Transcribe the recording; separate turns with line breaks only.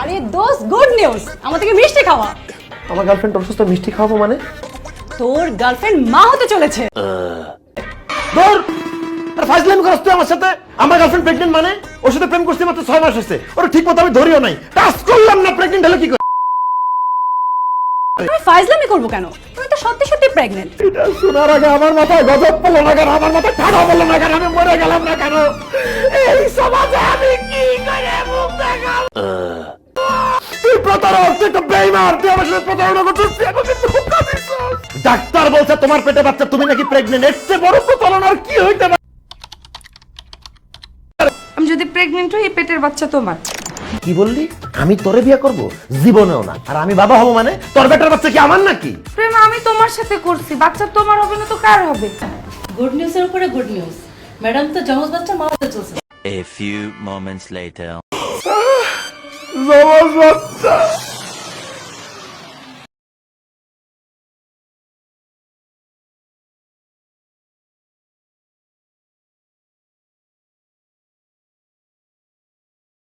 আরে দোষ good news আমার থেকে মিষ্টি খাওয়া।
আমার গার্লফ্রেন্ড অসুস্থ মিষ্টি খাওয়াবো মানে?
তোর গার্লফ্রেন্ড মা হতে চলেছে।
ধর! আর ফাইজলামি করছ তুই আমার সাথে? আমার গার্লফ্রেন্ড প্রেগনেন্ট মানে? ওর সাথে প্রেম করতে মাত্র ছয় মাস হয়েছে। ওর ঠিক মতো আমি ধরিও নাই। টাচ করলাম না প্রেগনেন্ট হলে কি করে?
আমি ফাইজলামি করব কেন? তুমি তো সত্যি সত্যি প্রেগনেন্ট
এটা শোনার আগে আমার মাথায় গজব পড়ল না কেন? আমার মাথায় ঠাডা পড়ল না কেন? আমি মরে গেলাম না কেন? এই সমাজে প্রতারক তুই তো বেইমান তুই আমার সাথে প্রতারণা করছিস তুই আমাকে ধোঁকা দিছিস ডাক্তার বলছে তোমার পেটে বাচ্চা তুমি নাকি প্রেগনেন্ট এর চেয়ে বড় প্রতারণার কি হইতে পারে?
আমি যদি প্রেগনেন্ট হই এই পেটের বাচ্চা তোমার।
কি বললি? আমি তোরে বিয়ে করব? জীবনেও না। আর আমি বাবা হব মানে তোর বেটার বাচ্চা কি আমার নাকি?
প্রেম আমি তোমার সাথে করছি। বাচ্চা তোমার হবে না তো কার হবে?
গুড নিউজের উপরে গুড নিউজ ম্যাডাম তো জমজ বাচ্চা মা হতে চলছে।
A few moments later.